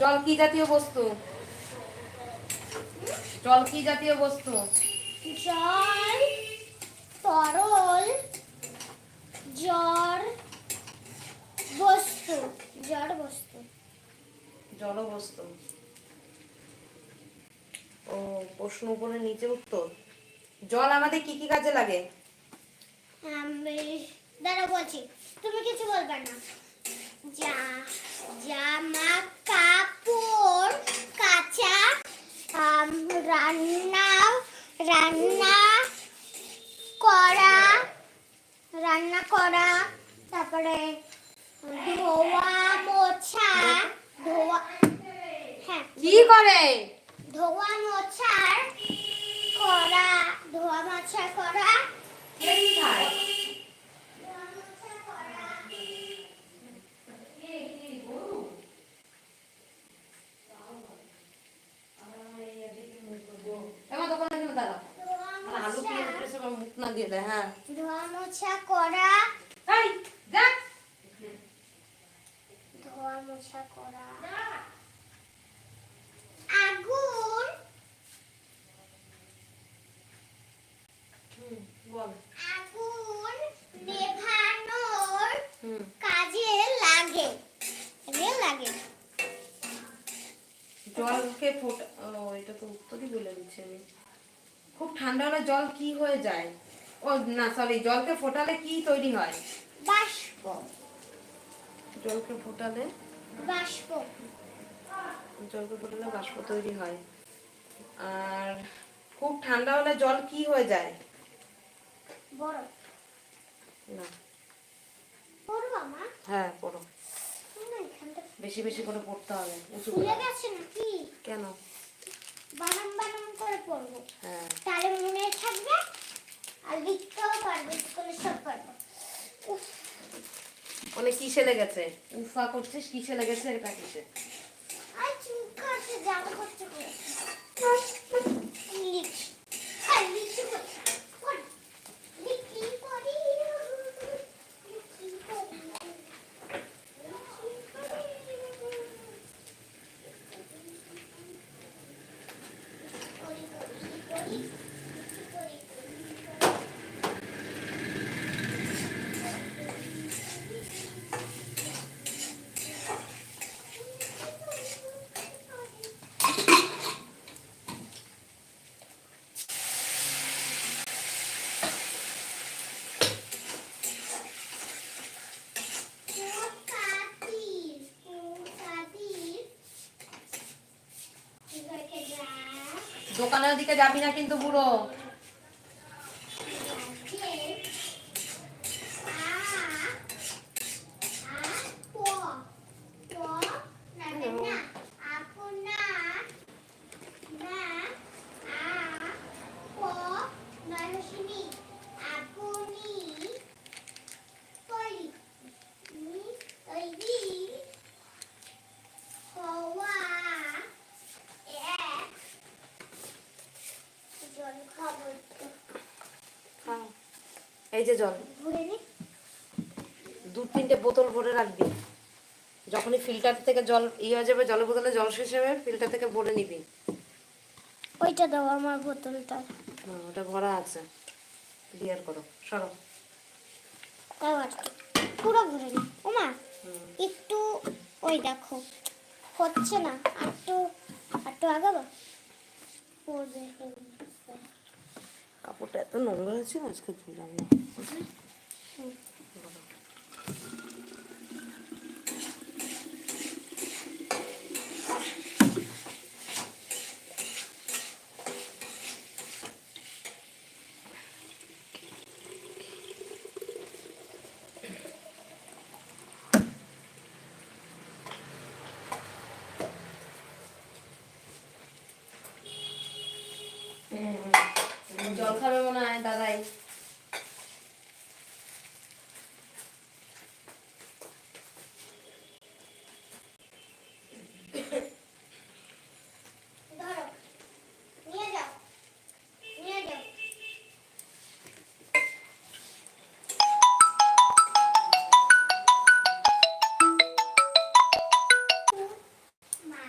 জল কি জাতীয় বস্তু? জল কি জাতীয় বস্তু? জল তরল জ্বর বস্তু জড় বস্তু। জল বস্তু। ও প্রশ্ন উপরে নিচে উত্তর। জল আমাদের কি কি কাজে লাগে? আমি দাঁড়া বলছি। তুমি কিছু বলবে না। জামা কাপড় কাঁচা রান্না রান্না করা রান্না করা তারপরে ধোয়া মোছা ধোয়া হ্যাঁ। কি করে? ধোয়া মোছার করা ধোয়া মোছা করা কি খায় ধোয়া মোছা করা এমন দোকানে কেন দাঁড়া ধোয়া আলু মোছা পেঁয়াজ পেঁয়াজ সব মুখ না দিয়ে দেয় হ্যাঁ। ধোয়া মোছা করা। এই দেখ ধোয়া মোছা করা। আগুন। আগুন নেভানোর কাজে লাগে। লাগে। জলকে ফোটা ও এটা তো উত্তরই বলে দিচ্ছি আমি। খুব ঠান্ডা হলে জল কি হয়ে যায়? ও না সরি জলকে ফোটালে কি তৈরি হয়? বাষ্প। জলকে ফোটালে? বাষ্প। জলকে ফোটালে বাষ্প তৈরি হয়। আর খুব ঠান্ডা হলে জল কি হয়ে যায়? বরফ। না। পড়বা মা হ্যাঁ পড়ো। বেশি বেশি করে পড়তে হবে। উঁচু ফুলে গেছে নাকি? কেন? বানাম বানাম করে পড়ব। হ্যাঁ। তাহলে মনে থাকবে আর লিখতেও পারবে স্কুলে সব পারব উফ অনেক কিসে লেগেছে উফা করছিস কিসে লেগেছে এটা কিসে আর আছে জামা আর লিখি পড়ি পড়ি লিখি পড়ি লিখি পড়ি পড়ি পড়ি পড়ি পড়ি Potatis, potatis. এগুলোকে দাও। দোকানের দিকে যাবি না কিন্তু বুড়ো আছে। আ, আ, প, প, না, না, না, আপনা, না, আ, প, নরসিনী, আপনি, তৈরি, নি, তৈরি, হওয়া, এক, জল খাব একটু। খাও। এই যে জল। দু তিনটে বোতল ভরে রাখবি। যখনই ফিল্টার থেকে জল ইয়ে হয়ে যাবে জলের বোতলে জল শেষ হবে ফিল্টার থেকে ভরে নিবি। ওইটা দাও আমার বোতলটা। ওটা ভরা আছে। ক্লিয়ার করো সরো। পুরো ঘুরে নি। ওমা। একটু ওই দেখো হচ্ছে না আর একটু আর একটু আগাবো? পড়বে কাপড়টা এত নোংরা আছে আজকে ধুলাম না জল খাবে মনে হয় দাদাই ধরো নিয়ে যাও নিয়ে যাও মা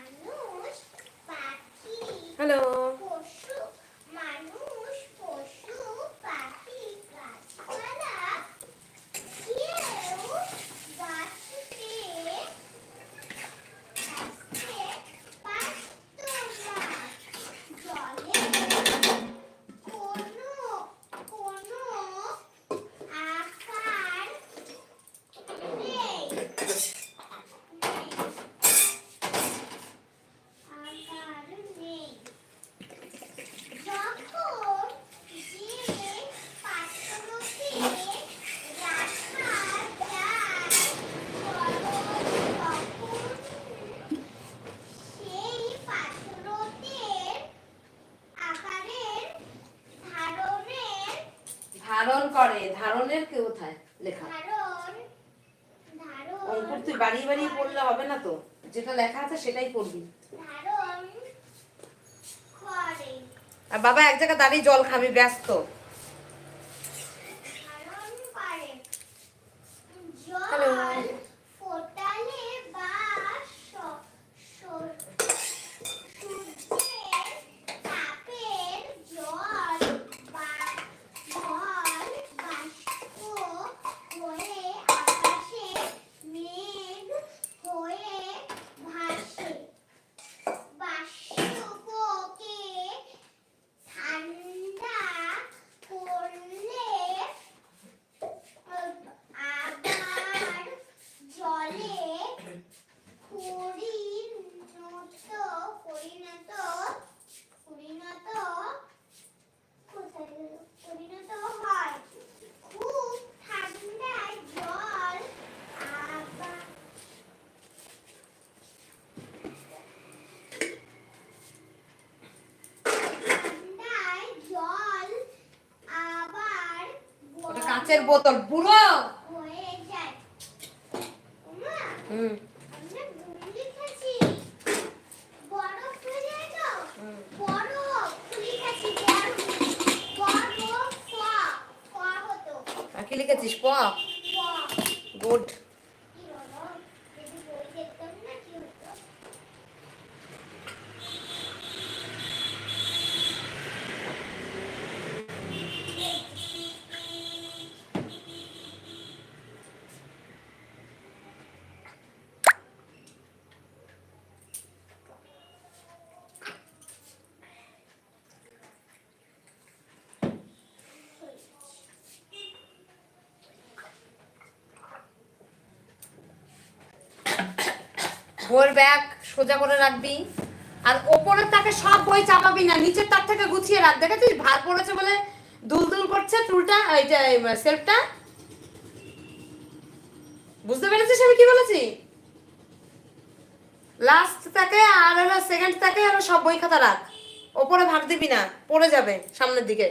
করে ধারণের কে কোথায় লেখা ধারণ ধারণ অঙ্কুর তুই বাড়িয়ে বাড়িয়ে পড়লে হবে না তো যেটা লেখা আছে সেটাই করবি আর বাবা এক জায়গায় দাঁড়িয়ে জল খাবি ব্যস্ত ধারণ করে হ্যালো। জল ফোটালে বা স- স- সূর্যের তাপের জল বা- জল বাষ্প হয়ে আকাশে মেঘ হয়ে ভাসে বাষ্পকে ঠান্ডা করলে আবার জলে পরিণত পরিণত পরিণত কোথায় গেল? পরিণত হয় খুব ঠান্ডায় জল আবার ঠান্ডায় জল আবার ওটা কাঁচের বোতল বুড়ো হয়ে যায় ওমা হুম আমরা গুলি খাচ্ছি বরফ হয়ে যায় তো হুম। বরফ গুলি খাচ্ছি বুড়ো। ক লিখেছিস? প। গুড কি হলো যদি বই দেখতাম না কি হতো বইয়ের ব্যাগ সোজা করে রাখবি। আর ওপরের তাকে সব বই চাপাবি না, নিচের তার থেকে গুছিয়ে রাখ। দেখেছিস? ভার পড়েছে বলে দুল দুল করছে টুলটা এইটা সেলফটা? বুঝতে পেরেছিস আমি কি বলেছি? লাস্ট তাকে আর হলো সেকেন্ড তাকে আর সব বই খাতা রাখ। ওপরে ভার দিবি না, পড়ে যাবে সামনের দিকে।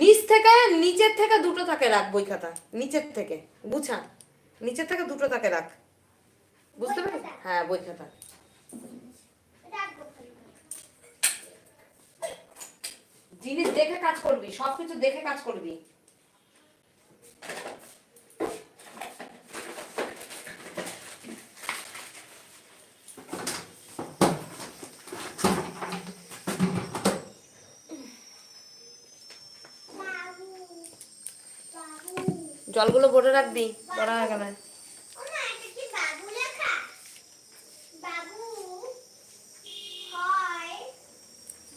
নিচ থেকে, নিচের থেকে দুটো থাকে রাখ বই খাতা। নিচের থেকে, গুছা। নিচের থেকে দুটো থাকে রাখ। বুঝতে খাতা? হ্যাঁ বই খাতা জিনিস দেখে কাজ করবি সবকিছু দেখে কাজ করবি। জলগুলো ভরে রাখবি পড়া হয়ে গেলে ওমা এটা কি বাবু লেখা বাবু হয়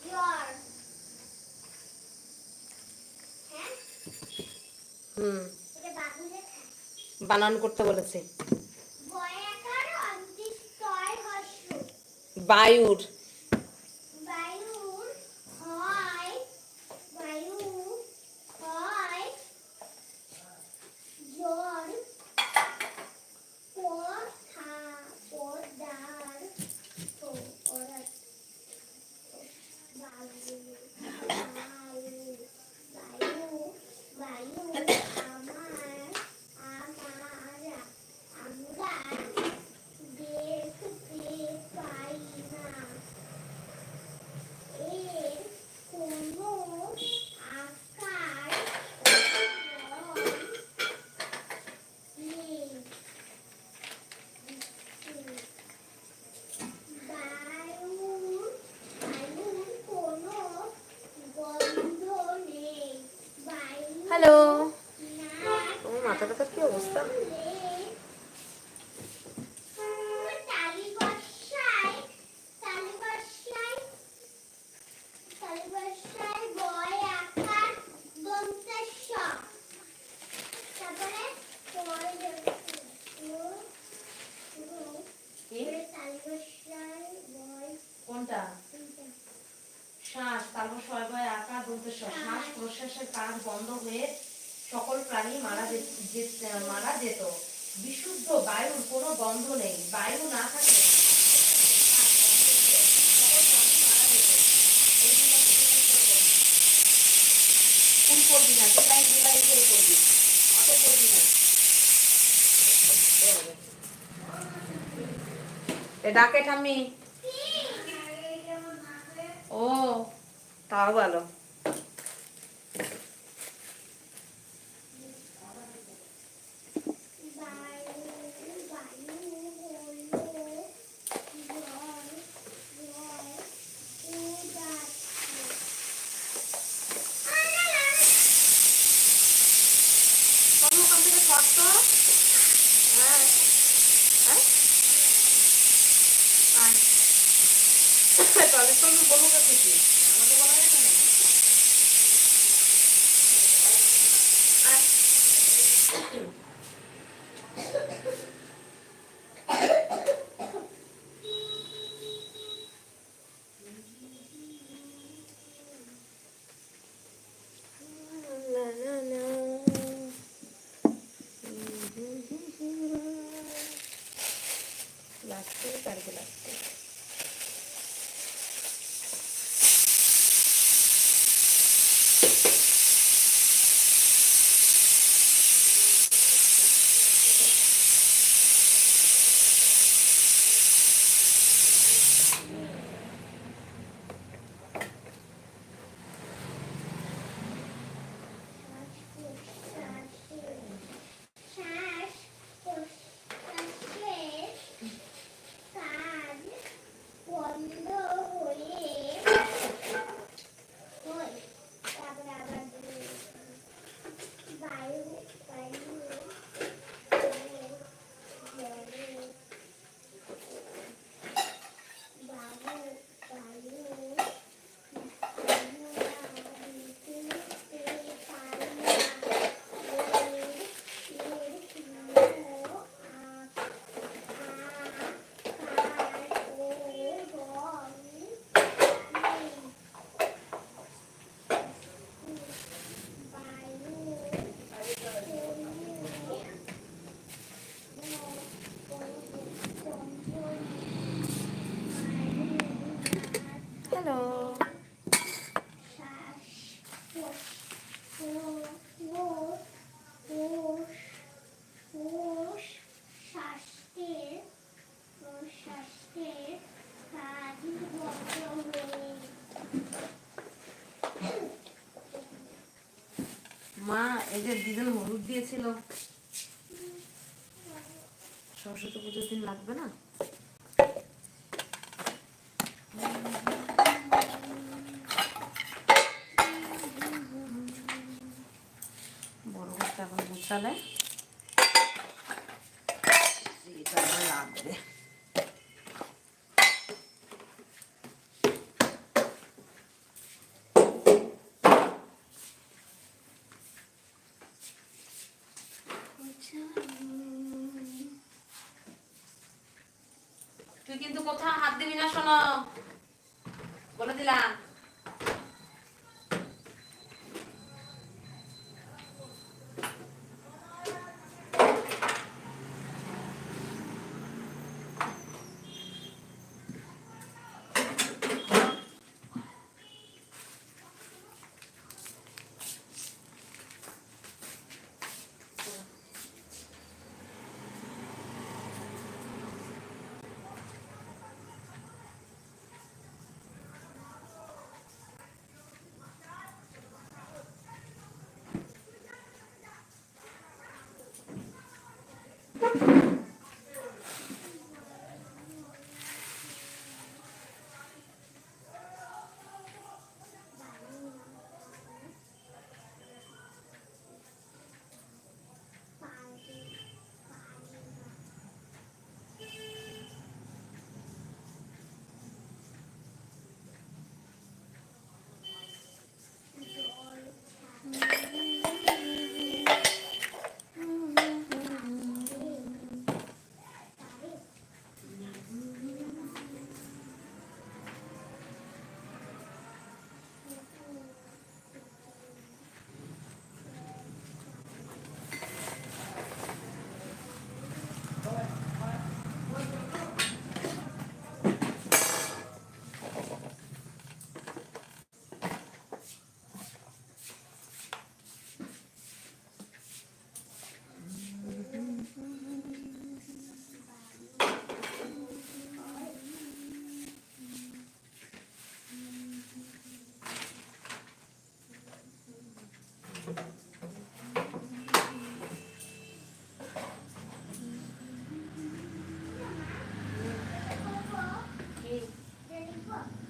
জ্বর হ্যাঁ হুম এটা বাবু লেখা বানান করতে বলেছে। বায়ুর হয় বায়ু হয় জ্বর পথা পদার তো ওরা বায়ু বায়ু বায়ু বায়ু আমার আমার আমরা দেখতে পাই না এর কোনো আকার রং নেই বায়ুর বায়ুর কোনো গন্ধ নেই বায়ু হ্যালো না তোমার মাথা ব্যথার কি অবস্থা তালি বর্ষায় তালি বর্ষায় তালি বর্ষায় বয় আকার দন্তেশ্ব তারপরে পরে কি তালি বর্ষায় বয় কোনটা? শ্বাস। তারপর বয় আকার বলতে শ্বাস প্রশ্বাসের কাজ বন্ধ হয়ে সকল প্রাণী মারা মারা যেত। বিশুদ্ধ বায়ুর কোনো গন্ধ নেই। বায়ু না থাকলে হয়ে করবি না তুই করে করবি অত করবি না ডাকে ঠাম্মি। ও তাও ভালো মা, এই যে দিদিন হলুদ দিয়েছিল। সরস্বতী পুজোর দিন লাগবে না? বড় করতে এখন গুছালে। এটা লাগবে। তুই কিন্তু কোথাও হাত দিবি না শোনো। বলে দিলাম।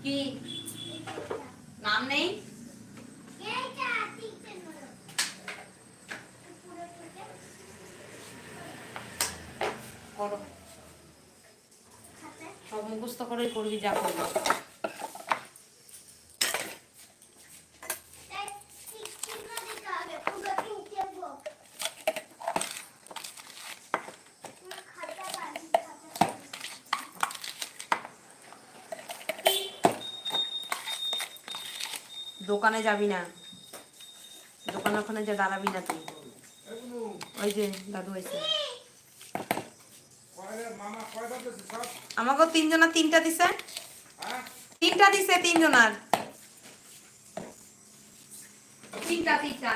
কি? নাম নেই? করো। সব মুখস্থ করে করবি যা করবি এই ঠিক ঠিক না দিতে হবে পুরো তিনটে বক খাতা পাবি খাতা পাবি দোকানে যাবি না। দোকানে ওখানে যে দাঁড়াবি না তুই। ওই যে দাদু এসে। সব আমাকেও তিনটা দিছে। তিনটা দিছে তিনজনের তিনটা তিনটা।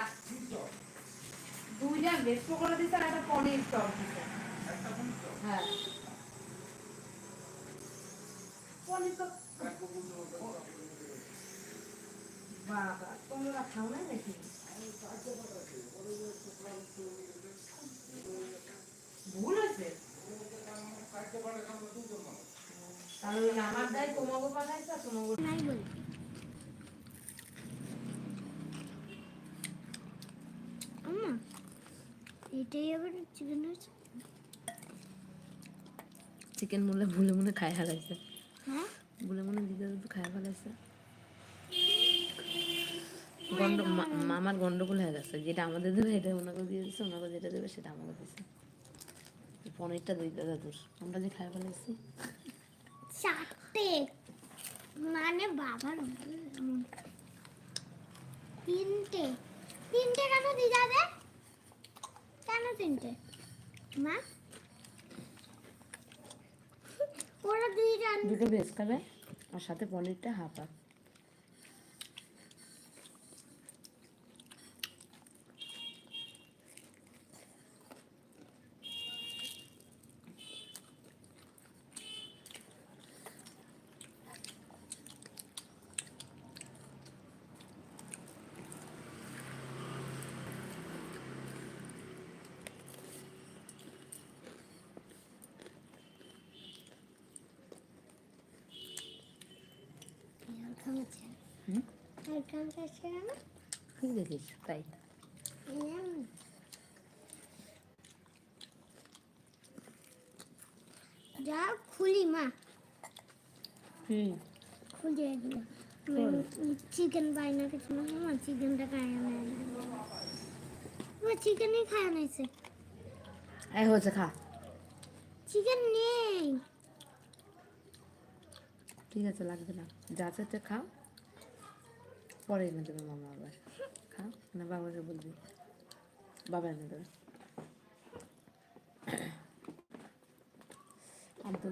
দুইজন বেশ করে দিছে আর একটা পনির চপ দিছে। হ্যাঁ। পনির চপ। বাবা তোমরা খাও না নাকি? ভুল হয়েছে? তাহলে আমার দায় তোমাকে পাঠাইছে তোমাকে নাই বলি। আম্মা এটাই আবার চিকেন হয়েছে? চিকেন মূলে ভুলে মনে খাই হারাইছে হ্যাঁ? ভুলে মনে দিদা খাই ফেলাইছে গন্ড মামার গন্ডগোল হয়ে গেছে। যেটা আমাদের দেবে এটা ওনাকে দিয়ে দিচ্ছে ওনাকে যেটা দেবে সেটা আমাকে দিচ্ছে পনিরটা দুই দাদা দূর আমরা যে খাই ফেলাইছি চারটে। মানে বাবার তিনটে। তিনটে কেন দিদা দে। কেন তিনটে? মা? ওরা দুইজন। দুটো ভেজ খাবে আর সাথে পনিরটা হাফ আর খাচ্ছে হুম আর খাচ্ছে কেন কি দেখিস তাই। যা খুলি মা হুম খুলে দিল চিকেন পাই না কিছু না আমার চিকেনটা খায় না আমার চিকেনই খায় নাইছে এই হয়েছে খা চিকেন নেই ঠিক আছে, লাগবে না যা চাইতে খাও পরে এনে দেবে মামা আবার। খা না বাবাকে বলবি বাবা এনে দেবে। আর তো